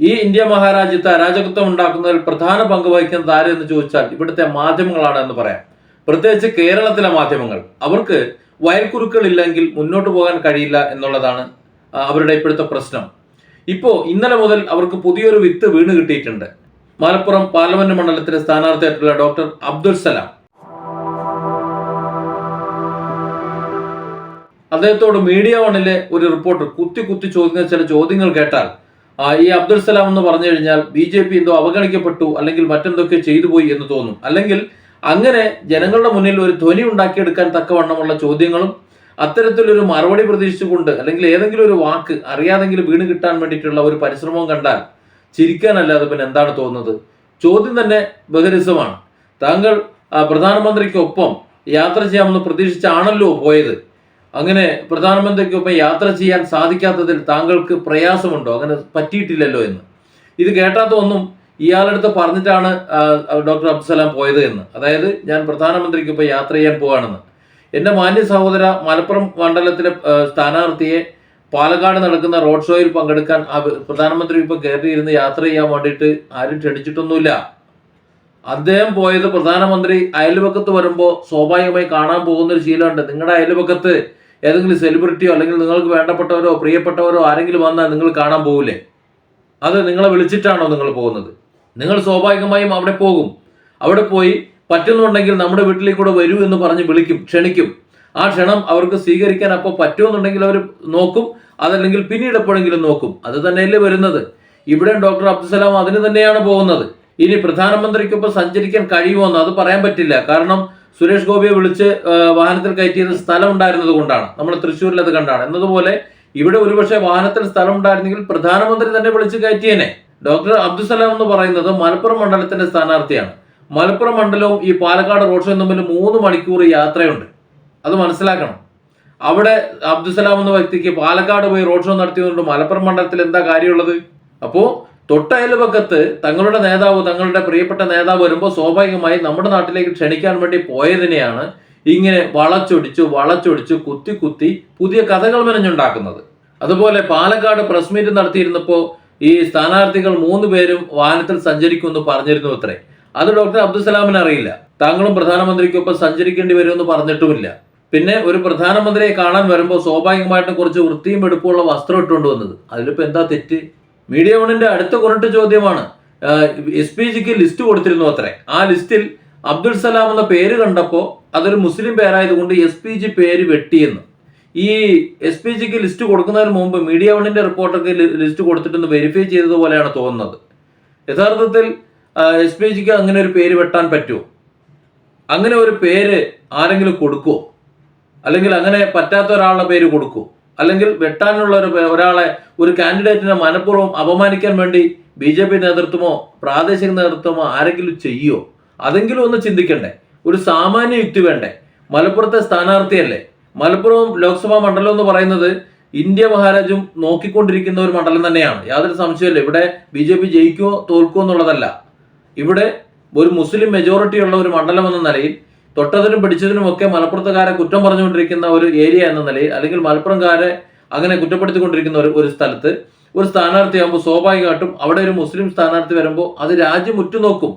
ഈ ഇന്ത്യ മഹാരാജ്യത്ത് അരാജകത്വം ഉണ്ടാക്കുന്നതിൽ പ്രധാന പങ്ക് വഹിക്കുന്നത് ആര് എന്ന് ചോദിച്ചാൽ ഇവിടുത്തെ മാധ്യമങ്ങളാണ് എന്ന് പറയാം. പ്രത്യേകിച്ച് കേരളത്തിലെ മാധ്യമങ്ങൾ. അവർക്ക് വയൽക്കുരുക്കൾ ഇല്ലെങ്കിൽ മുന്നോട്ട് പോകാൻ കഴിയില്ല എന്നുള്ളതാണ് അവരുടെ ഇപ്പോഴത്തെ പ്രശ്നം. ഇപ്പോ ഇന്നലെ മുതൽ അവർക്ക് പുതിയൊരു വിത്ത് വീണ് കിട്ടിയിട്ടുണ്ട്. മലപ്പുറം പാർലമെന്റ് മണ്ഡലത്തിലെ സ്ഥാനാർത്ഥിയായിട്ടുള്ള ഡോക്ടർ അബ്ദുൽ സലാം. അദ്ദേഹത്തോട് മീഡിയ വണ്ണിലെ ഒരു റിപ്പോർട്ടർ കുത്തി കുത്തി ചോദിക്കുന്ന ചില ചോദ്യങ്ങൾ കേട്ടാൽ ഈ അബ്ദുൽ സലാം എന്ന് പറഞ്ഞു കഴിഞ്ഞാൽ ബി ജെ പി എന്തോ അവഗണിക്കപ്പെട്ടു അല്ലെങ്കിൽ മറ്റെന്തൊക്കെ ചെയ്തു പോയി എന്ന് തോന്നും. അല്ലെങ്കിൽ അങ്ങനെ ജനങ്ങളുടെ മുന്നിൽ ഒരു ധ്വനി ഉണ്ടാക്കിയെടുക്കാൻ തക്കവണ്ണമുള്ള ചോദ്യങ്ങളും അത്തരത്തിലൊരു മറുപടി പ്രതീക്ഷിച്ചുകൊണ്ട് അല്ലെങ്കിൽ ഏതെങ്കിലും ഒരു വാക്ക് അറിയാതെങ്കിലും വീണ് കിട്ടാൻ വേണ്ടിയിട്ടുള്ള ഒരു പരിശ്രമവും കണ്ടാൽ ചിരിക്കാനല്ലാതെ പിന്നെ എന്താണ് തോന്നുന്നത്? ചോദ്യം തന്നെ ബഹരിസമാണ്. താങ്കൾ പ്രധാനമന്ത്രിക്കൊപ്പം യാത്ര ചെയ്യാമെന്ന് പ്രതീക്ഷിച്ചാണല്ലോ പോയത്. അങ്ങനെ പ്രധാനമന്ത്രിക്കൊപ്പം യാത്ര ചെയ്യാൻ സാധിക്കാത്തതിൽ താങ്കൾക്ക് പ്രയാസമുണ്ടോ? അങ്ങനെ പറ്റിയിട്ടില്ലല്ലോ എന്ന്. ഇത് കേട്ടാത്ത ഒന്നും ഇയാളടുത്ത് പറഞ്ഞിട്ടാണ് ഡോക്ടർ അബ്ദുസലാം പോയത് എന്ന്. അതായത് ഞാൻ പ്രധാനമന്ത്രിക്കൊപ്പം യാത്ര ചെയ്യാൻ പോവാണെന്ന്. എന്റെ മാന്യ സഹോദര മലപ്പുറം മണ്ഡലത്തിലെ സ്ഥാനാർത്ഥിയെ പാലക്കാട് നടക്കുന്ന റോഡ് ഷോയിൽ പങ്കെടുക്കാൻ പ്രധാനമന്ത്രി ഇപ്പോൾ കയറിയിരുന്ന് യാത്ര ചെയ്യാൻ വേണ്ടിയിട്ട് ആരും ക്ഷണിച്ചിട്ടൊന്നുമില്ല. അദ്ദേഹം പോയത് പ്രധാനമന്ത്രി അയൽവക്കത്ത് വരുമ്പോൾ സ്വാഭാവികമായി കാണാൻ പോകുന്ന ഒരു ശീലമുണ്ട്. നിങ്ങളുടെ അയൽപക്കത്ത് ഏതെങ്കിലും സെലിബ്രിറ്റിയോ അല്ലെങ്കിൽ നിങ്ങൾക്ക് വേണ്ടപ്പെട്ടവരോ പ്രിയപ്പെട്ടവരോ ആരെങ്കിലും വന്നാൽ നിങ്ങൾ കാണാൻ പോകില്ലേ അത് നിങ്ങളെ വിളിച്ചിട്ടാണോ നിങ്ങൾ പോകുന്നത്? നിങ്ങൾ സ്വാഭാവികമായും അവിടെ പോകും. അവിടെ പോയി പറ്റുന്നുണ്ടെങ്കിൽ നമ്മുടെ വീട്ടിലേക്ക് കൂടെ വരൂ എന്ന് പറഞ്ഞ് വിളിക്കും ക്ഷണിക്കും. ആ ക്ഷണം അവർക്ക് സ്വീകരിക്കാൻ അപ്പോൾ പറ്റുമെന്നുണ്ടെങ്കിൽ അവർ നോക്കും അതല്ലെങ്കിൽ പിന്നീട് എപ്പോഴെങ്കിലും നോക്കും. അത് തന്നെയല്ലേ വരുന്നത്. ഇവിടെ ഡോക്ടർ അബ്ദുസലാം അതിന് തന്നെയാണ് പോകുന്നത്. ഇനി പ്രധാനമന്ത്രിക്കൊപ്പം സഞ്ചരിക്കാൻ കഴിയുമോ എന്ന് അത് പറയാൻ പറ്റില്ല. കാരണം സുരേഷ് ഗോപിയെ വിളിച്ച് വാഹനത്തിൽ കയറ്റിയത് സ്ഥലം ഉണ്ടായിരുന്നത് കൊണ്ടാണ്. നമ്മൾ തൃശ്ശൂരിൽ അത് കണ്ടാണ്. എന്നതുപോലെ ഇവിടെ ഒരുപക്ഷെ വാഹനത്തിൽ സ്ഥലം ഉണ്ടായിരുന്നെങ്കിൽ പ്രധാനമന്ത്രി തന്നെ വിളിച്ച് കയറ്റിയനെ. ഡോക്ടർ അബ്ദുസലാം എന്ന് പറയുന്നത് മലപ്പുറം മണ്ഡലത്തിന്റെ സ്ഥാനാർത്ഥിയാണ്. മലപ്പുറം മണ്ഡലവും ഈ പാലക്കാട് റോഡ് ഷോയും തമ്മിൽ മൂന്ന് മണിക്കൂർ യാത്രയുണ്ട്. അത് മനസ്സിലാക്കണം. അവിടെ അബ്ദുസലാം എന്ന വ്യക്തിക്ക് പാലക്കാട് പോയി റോഡ് ഷോ നടത്തിയതുകൊണ്ട് മലപ്പുറം മണ്ഡലത്തിൽ എന്താ കാര്യമുള്ളത്? അപ്പോ തൊട്ടയൽപക്കത്ത് തങ്ങളുടെ നേതാവ് തങ്ങളുടെ പ്രിയപ്പെട്ട നേതാവ് വരുമ്പോൾ സ്വാഭാവികമായി നമ്മുടെ നാട്ടിലേക്ക് ക്ഷണിക്കാൻ വേണ്ടി പോയതിനെയാണ് ഇങ്ങനെ വളച്ചൊടിച്ചു വളച്ചൊടിച്ചു കുത്തി കുത്തി പുതിയ കഥകൾ മെനഞ്ഞുണ്ടാക്കുന്നത്. അതുപോലെ പാലക്കാട് പ്രസ് മീറ്റ് നടത്തിയിരുന്നപ്പോൾ ഈ സ്ഥാനാർത്ഥികൾ മൂന്ന് പേരും വാഹനത്തിൽ സഞ്ചരിക്കുമെന്ന് പറഞ്ഞിരുന്നു അത്രേ. അത് ഡോക്ടർ അബ്ദുസലാമിന് അറിയില്ല. താങ്കളും പ്രധാനമന്ത്രിക്കൊപ്പം സഞ്ചരിക്കേണ്ടി വരുമെന്ന് പറഞ്ഞിട്ടുമില്ല. പിന്നെ ഒരു പ്രധാനമന്ത്രിയെ കാണാൻ വരുമ്പോൾ സ്വാഭാവികമായിട്ടും കുറച്ച് വൃത്തിയും എടുപ്പുള്ള വസ്ത്രം ഇട്ടുകൊണ്ട് വന്നത്. അതിലിപ്പോ എന്താ തെറ്റ്? മീഡിയ വണിന്റെ അടുത്ത കുറട്ട് ചോദ്യമാണ്. എസ് പി ജിക്ക് ലിസ്റ്റ് കൊടുത്തിരുന്നു അത്രേ. ആ ലിസ്റ്റിൽ അബ്ദുൽ സലാം എന്ന പേര് കണ്ടപ്പോൾ അതൊരു മുസ്ലിം പേരായതുകൊണ്ട് എസ് പി ജി പേര് വെട്ടിയെന്ന്. ഈ എസ് പി ജിക്ക് ലിസ്റ്റ് കൊടുക്കുന്നതിന് മുമ്പ് മീഡിയ വണിന്റെ റിപ്പോർട്ടൊക്കെ ലിസ്റ്റ് കൊടുത്തിട്ടൊന്ന് വെരിഫൈ ചെയ്തതുപോലെയാണ് തോന്നുന്നത്. യഥാർത്ഥത്തിൽ എസ് പി ജിക്ക് അങ്ങനെ ഒരു പേര് വെട്ടാൻ പറ്റുമോ? അങ്ങനെ ഒരു പേര് ആരെങ്കിലും കൊടുക്കുമോ അല്ലെങ്കിൽ അങ്ങനെ പറ്റാത്ത ഒരാളുടെ പേര് കൊടുക്കൂ അല്ലെങ്കിൽ വെട്ടാനുള്ള ഒരു ഒരാളെ ഒരു കാൻഡിഡേറ്റിനെ മനഃപൂർവം അപമാനിക്കാൻ വേണ്ടി ബി ജെ പി നേതൃത്വമോ പ്രാദേശിക നേതൃത്വമോ ആരെങ്കിലും ചെയ്യോ? അതെങ്കിലും ഒന്ന് ചിന്തിക്കണ്ടേ. ഒരു സാമാന്യ യുക്തി വേണ്ടേ? മലപ്പുറത്തെ സ്ഥാനാർത്ഥിയല്ലേ? മലപ്പുറം ലോക്സഭാ മണ്ഡലം എന്ന് പറയുന്നത് ഇന്ത്യ മഹാരാജും നോക്കിക്കൊണ്ടിരിക്കുന്ന ഒരു മണ്ഡലം തന്നെയാണ്. യാതൊരു സംശയമില്ല ഇവിടെ ബി ജെ പി ജയിക്കുമോ തോൽക്കുമോ എന്നുള്ളതല്ല. ഇവിടെ ഒരു മുസ്ലിം മെജോറിറ്റി ഉള്ള ഒരു മണ്ഡലം എന്ന നിലയിൽ തൊട്ടതിനും പിടിച്ചതിനും ഒക്കെ മലപ്പുറത്തുകാരെ കുറ്റം പറഞ്ഞുകൊണ്ടിരിക്കുന്ന ഒരു ഏരിയ എന്ന നിലയിൽ അല്ലെങ്കിൽ മലപ്പുറംകാരെ അങ്ങനെ കുറ്റപ്പെടുത്തിക്കൊണ്ടിരിക്കുന്ന ഒരു ഒരു സ്ഥലത്ത് ഒരു സ്ഥാനാർത്ഥിയാകുമ്പോൾ സ്വാഭാവികമായിട്ടും അവിടെ ഒരു മുസ്ലിം സ്ഥാനാർത്ഥി വരുമ്പോൾ അത് രാജ്യം ഉറ്റുനോക്കും.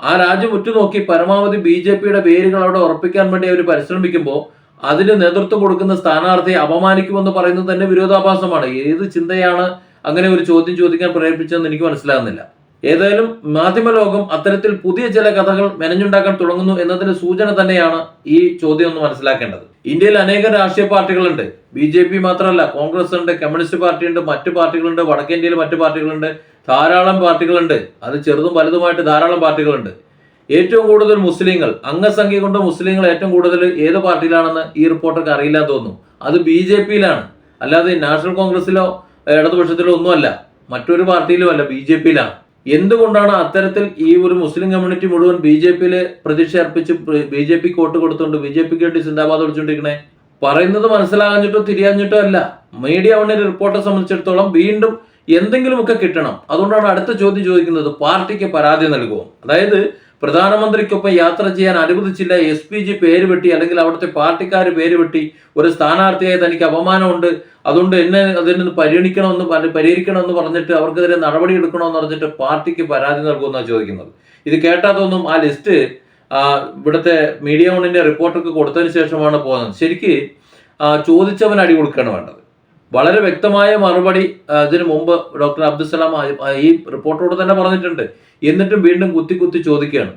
ആ രാജ്യം ഉറ്റുനോക്കി പരമാവധി ബി ജെ പിയുടെ പേരുകൾ അവിടെ ഉറപ്പിക്കാൻ വേണ്ടി അവർ പരിശ്രമിക്കുമ്പോൾ അതിന് നേതൃത്വം കൊടുക്കുന്ന സ്ഥാനാർത്ഥിയെ അപമാനിക്കുമെന്ന് പറയുന്നത് തന്നെ വിരോധാഭാസമാണ്. ഏത് ചിന്തയാണ് അങ്ങനെ ഒരു ചോദ്യം ചോദിക്കാൻ പ്രേരിപ്പിച്ചതെന്ന് എനിക്ക് മനസ്സിലാകുന്നില്ല. ഏതായാലും മാധ്യമലോകം അത്തരത്തിൽ പുതിയ ചില കഥകൾ മെനഞ്ഞുണ്ടാക്കാൻ തുടങ്ങുന്നു എന്നതിന്റെ സൂചന തന്നെയാണ് ഈ ചോദ്യം ഒന്ന് മനസ്സിലാക്കേണ്ടത്. ഇന്ത്യയിൽ അനേകം രാഷ്ട്രീയ പാർട്ടികളുണ്ട്. ബി ജെ പി മാത്രമല്ല കോൺഗ്രസ് ഉണ്ട് കമ്മ്യൂണിസ്റ്റ് പാർട്ടിയുണ്ട് മറ്റു പാർട്ടികളുണ്ട് വടക്കേന്ത്യയിൽ മറ്റു പാർട്ടികളുണ്ട് ധാരാളം പാർട്ടികളുണ്ട്. അത് ചെറുതും വലുതുമായിട്ട് ധാരാളം പാർട്ടികളുണ്ട്. ഏറ്റവും കൂടുതൽ മുസ്ലിങ്ങൾ അംഗസംഖ്യ കൊണ്ട് മുസ്ലിങ്ങൾ ഏറ്റവും കൂടുതൽ ഏത് പാർട്ടിയിലാണെന്ന് ഈ റിപ്പോർട്ടർക്ക് അറിയില്ല തോന്നുന്നു. അത് ബി ജെ പിയിലാണ്. അല്ലാതെ നാഷണൽ കോൺഗ്രസിലോ ഇടതുപക്ഷത്തിലോ ഒന്നുമല്ല. മറ്റൊരു പാർട്ടിയിലും അല്ല ബി ജെ പിയിലാണ്. എന്തുകൊണ്ടാണ് അത്തരത്തിൽ ഈ ഒരു മുസ്ലിം കമ്മ്യൂണിറ്റി മുഴുവൻ ബി ജെ പിയിൽ പ്രതീക്ഷ അർപ്പിച്ച് ബി ജെ പിക്ക് വോട്ട് കൊടുത്തുകൊണ്ട് ബി ജെ പിക്ക് വേണ്ടി സിന്ദാബാദ് വിളിച്ചുകൊണ്ടിരിക്കണേ പറയുന്നത് മനസ്സിലാകാഞ്ഞിട്ടോ തിരിയാഞ്ഞിട്ടോ അല്ല. മീഡിയ വണ്ണിൽ റിപ്പോർട്ടറെ സംബന്ധിച്ചിടത്തോളം വീണ്ടും എന്തെങ്കിലുമൊക്കെ കിട്ടണം. അതുകൊണ്ടാണ് അടുത്ത ചോദ്യം ചോദിക്കുന്നത് പാർട്ടിക്ക് പരാതി നൽകുമോ അതായത് പ്രധാനമന്ത്രിക്കൊപ്പം യാത്ര ചെയ്യാൻ അനുവദിച്ചില്ല. എസ് പി ജി പേര് വെട്ടി അല്ലെങ്കിൽ അവിടുത്തെ പാർട്ടിക്കാർ പേര് വെട്ടി ഒരു സ്ഥാനാർത്ഥിയായി തനിക്ക് അപമാനമുണ്ട്. അതുകൊണ്ട് എന്നെ അതിൽ നിന്ന് പരിഗണിക്കണമെന്ന് പരിഹരിക്കണമെന്ന് പറഞ്ഞിട്ട് അവർക്കെതിരെ നടപടി എടുക്കണമെന്ന് പറഞ്ഞിട്ട് പാർട്ടിക്ക് പരാതി നൽകുമെന്നാണ് ചോദിക്കുന്നത്. ഇത് കേട്ടാത്തൊന്നും ആ ലിസ്റ്റ് ഇവിടുത്തെ മീഡിയ വണ്ണിന്റെ റിപ്പോർട്ടൊക്കെ കൊടുത്തതിന് ശേഷമാണ് പോകുന്നത്. ശരിക്ക് ചോദിച്ചവൻ അടി കൊടുക്കുകയാണ് വേണ്ടത്. വളരെ വ്യക്തമായ മറുപടി ഇതിനു മുമ്പ് ഡോക്ടർ അബ്ദുസലാം ഈ റിപ്പോർട്ടോട് തന്നെ പറഞ്ഞിട്ടുണ്ട്. എന്നിട്ടും വീണ്ടും കുത്തി കുത്തി ചോദിക്കുകയാണ്.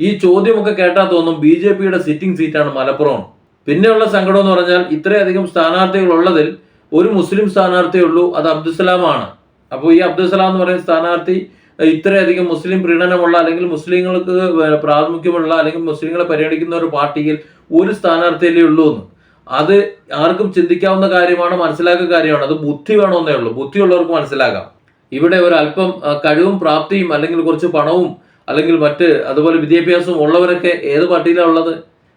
ഈ ചോദ്യമൊക്കെ കേട്ടാൽ തോന്നും ബി ജെ പിയുടെ സിറ്റിംഗ് സീറ്റാണ് മലപ്പുറം. പിന്നെയുള്ള സങ്കടം എന്ന് പറഞ്ഞാൽ ഇത്രയധികം സ്ഥാനാർത്ഥികൾ ഉള്ളതിൽ ഒരു മുസ്ലിം സ്ഥാനാർത്ഥിയേ ഉള്ളൂ അത് അബ്ദുസലാമാണ് അപ്പോൾ ഈ അബ്ദുസലാം എന്ന് പറയുന്ന സ്ഥാനാർത്ഥി ഇത്രയധികം മുസ്ലിം പ്രീണനമുള്ള അല്ലെങ്കിൽ മുസ്ലിങ്ങൾക്ക് പ്രാതിമുഖ്യമുള്ള അല്ലെങ്കിൽ മുസ്ലിങ്ങളെ പരിഗണിക്കുന്ന ഒരു പാർട്ടിയിൽ ഒരു സ്ഥാനാർത്ഥിയല്ലേ ഉള്ളൂ എന്ന് അത് ആർക്കും ചിന്തിക്കാവുന്ന കാര്യമാണ് മനസ്സിലാക്കുന്ന കാര്യമാണ്. അത് ബുദ്ധി വേണമെന്നേ ഉള്ളൂ. ബുദ്ധിയുള്ളവർക്ക് മനസ്സിലാകാം. ഇവിടെ ഒരു അല്പം കഴിവും പ്രാപ്തിയും അല്ലെങ്കിൽ കുറച്ച് പണവും അല്ലെങ്കിൽ മറ്റ് അതുപോലെ വിദ്യാഭ്യാസവും ഉള്ളവരൊക്കെ ഏത് പാർട്ടിയിലാണ് ഉള്ളത്?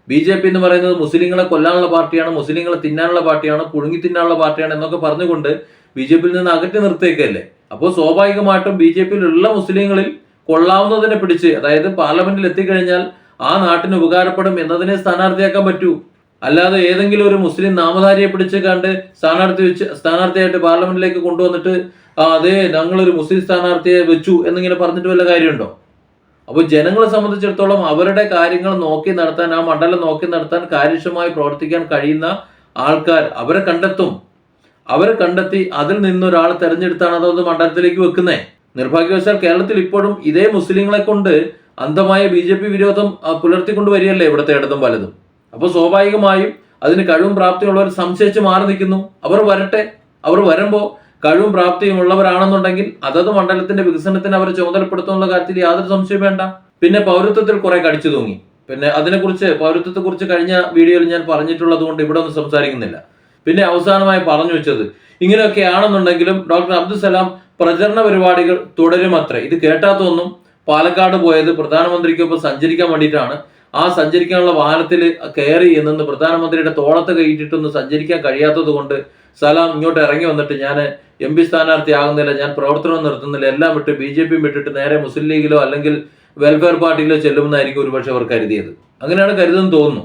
ബി ജെ പി എന്ന് പറയുന്നത് മുസ്ലിങ്ങളെ കൊല്ലാനുള്ള പാർട്ടിയാണ് മുസ്ലിങ്ങളെ തിന്നാനുള്ള പാർട്ടിയാണ് പുഴുങ്ങി തിന്നാനുള്ള പാർട്ടിയാണ് എന്നൊക്കെ പറഞ്ഞുകൊണ്ട് ബി ജെ പിയിൽ നിന്ന് അകറ്റി നിർത്തിയേക്കല്ലേ? അപ്പോൾ സ്വാഭാവികമായിട്ടും ബി ജെ പിയിലുള്ള മുസ്ലിങ്ങളിൽ കൊള്ളാവുന്നതിനെ പിടിച്ച് അതായത് പാർലമെന്റിൽ എത്തിക്കഴിഞ്ഞാൽ ആ നാട്ടിന് ഉപകാരപ്പെടും എന്നതിനെ സ്ഥാനാർത്ഥിയാക്കാൻ പറ്റൂ. അല്ലാതെ ഏതെങ്കിലും ഒരു മുസ്ലിം നാമധാരിയെ പിടിച്ച് കണ്ട് സ്ഥാനാർത്ഥി വെച്ച് സ്ഥാനാർത്ഥിയായിട്ട് പാർലമെന്റിലേക്ക് കൊണ്ടുവന്നിട്ട് ആ അതെ ഞങ്ങളൊരു മുസ്ലിം സ്ഥാനാർത്ഥിയെ വെച്ചു എന്നിങ്ങനെ പറഞ്ഞിട്ട് വല്ല കാര്യമുണ്ടോ? അപ്പോൾ ജനങ്ങളെ സംബന്ധിച്ചിടത്തോളം അവരുടെ കാര്യങ്ങൾ നോക്കി നടത്താൻ ആ മണ്ഡലം നോക്കി നടത്താൻ കാര്യക്ഷമമായി പ്രവർത്തിക്കാൻ കഴിയുന്ന ആൾക്കാർ അവരെ കണ്ടെത്തും. അവരെ കണ്ടെത്തി അതിൽ നിന്നൊരാൾ തെരഞ്ഞെടുത്താണ് അതത് മണ്ഡലത്തിലേക്ക് വെക്കുന്നേ? നിർഭാഗ്യവശാൽ കേരളത്തിൽ ഇപ്പോഴും ഇതേ മുസ്ലിങ്ങളെ കൊണ്ട് അന്ധമായ ബി ജെ പി വിരോധം പുലർത്തിക്കൊണ്ടുവരികയല്ലേ പുലർത്തിക്കൊണ്ട് വരികയല്ലേ ഇവിടുത്തെ ഇടതും വലതും? അപ്പോൾ സ്വാഭാവികമായും അതിന് കഴിവും പ്രാപ്തിയുള്ളവർ സംശയിച്ച് മാറി നിൽക്കുന്നു. അവർ വരട്ടെ. അവർ വരുമ്പോൾ കഴിവും പ്രാപ്തിയും ഉള്ളവരാണെന്നുണ്ടെങ്കിൽ അതത് മണ്ഡലത്തിന്റെ വികസനത്തിന് അവർ ചുമതലപ്പെടുത്തുന്ന കാര്യത്തിൽ യാതൊരു സംശയം വേണ്ട. പിന്നെ പൗരത്വത്തിൽ കുറെ കടിച്ചു തൂങ്ങി. പിന്നെ അതിനെക്കുറിച്ച് പൗരത്വത്തെക്കുറിച്ച് കഴിഞ്ഞ വീഡിയോയിൽ ഞാൻ പറഞ്ഞിട്ടുള്ളത് കൊണ്ട് ഇവിടെ ഒന്നും സംസാരിക്കുന്നില്ല. പിന്നെ അവസാനമായി പറഞ്ഞു വെച്ചത് ഇങ്ങനെയൊക്കെ ആണെന്നുണ്ടെങ്കിലും ഡോക്ടർ അബ്ദുസലാം പ്രചരണ പരിപാടികൾ തുടരുമത്രേ. ഇത് കേട്ടാത്തൊന്നും പാലക്കാട് പോയത് പ്രധാനമന്ത്രിക്കൊപ്പം സഞ്ചരിക്കാൻ വേണ്ടിയിട്ടാണ്. ആ സഞ്ചരിക്കാനുള്ള വാഹനത്തിൽ കയറി നിന്ന് പ്രധാനമന്ത്രിയുടെ തോളത്ത് കയറ്റിട്ടൊന്നും സഞ്ചരിക്കാൻ കഴിയാത്തത് കൊണ്ട് സലാം ഇങ്ങോട്ട് ഇറങ്ങി വന്നിട്ട് ഞാൻ എം പി സ്ഥാനാർത്ഥിയാകുന്നില്ല ഞാൻ പ്രവർത്തനം നിർത്തുന്നില്ല എല്ലാം വിട്ട് ബി ജെ പിയും വിട്ടിട്ട് നേരെ മുസ്ലിം ലീഗിലോ അല്ലെങ്കിൽ വെൽഫെയർ പാർട്ടിയിലോ ചെല്ലുമെന്നായിരിക്കും ഒരുപക്ഷെ അവർ കരുതിയത്. അങ്ങനെയാണ് കരുതെന്ന് തോന്നുന്നു.